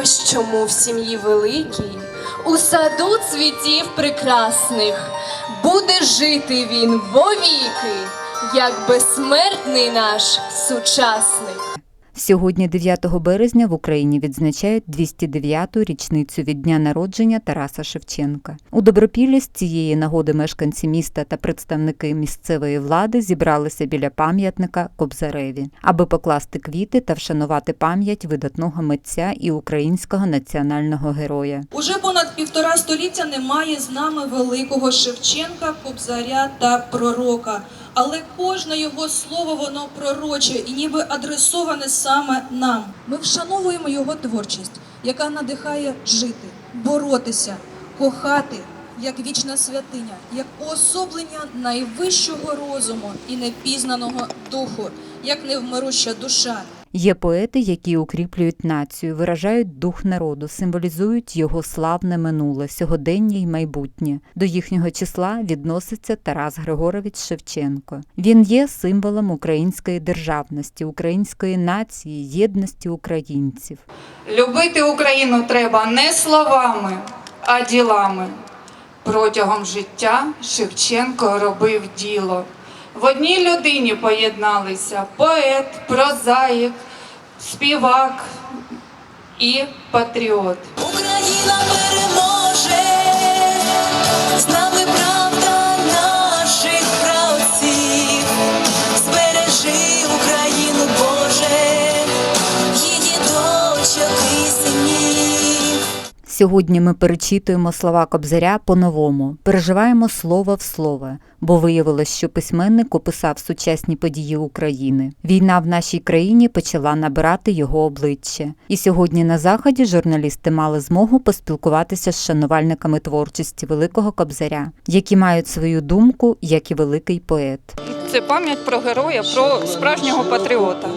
Ось чому в сім'ї великій, у саду цвітів прекрасних, буде жити він вовіки, як безсмертний наш сучасник. Сьогодні, 9 березня, в Україні відзначають 209-ту річницю від дня народження Тараса Шевченка. У Добропіллі з цієї нагоди мешканці міста та представники місцевої влади зібралися біля пам'ятника Кобзареві, аби покласти квіти та вшанувати пам'ять видатного митця і українського національного героя. Уже понад півтора століття немає з нами великого Шевченка, Кобзаря та пророка. Але кожне його слово воно пророче і ніби адресоване саме нам. Ми вшановуємо його творчість, яка надихає жити, боротися, кохати як вічна святиня, як уособлення найвищого розуму і непізнаного духу, як невмируща душа. Є поети, які укріплюють націю, виражають дух народу, символізують його славне минуле, сьогодення й майбутнє. До їхнього числа відноситься Тарас Григорович Шевченко. Він є символом української державності, української нації, єдності українців. Любити Україну треба не словами, а ділами. Протягом життя Шевченко робив діло. В одній людині поєдналися поет, прозаїк, співак і патріот. Україна Сьогодні ми перечитуємо слова Кобзаря по-новому, переживаємо слово в слово, бо виявилось, що письменник описав сучасні події України. Війна в нашій країні почала набирати його обличчя. І сьогодні на заході журналісти мали змогу поспілкуватися з шанувальниками творчості великого Кобзаря, які мають свою думку, як і великий поет. Це пам'ять про героя, про справжнього патріота.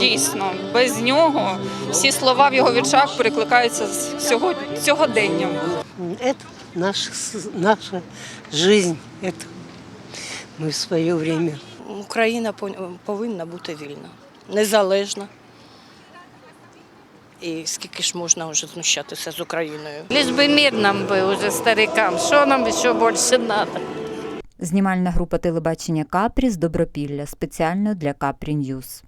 Дійсно, без нього всі слова в його віршах перекликаються з сьогодні, сьогоденням. Это наша, с- наша жизнь. Это мы в свое время. Україна пон- повинна бути вільна, незалежна. І скільки ж можна вже знущатися з Україною? Лишь бы мир нам был уже старикам. Что нам еще больше надо? Знімальна група телебачення Капрі з Добропілля спеціально для Капрі Ньюз.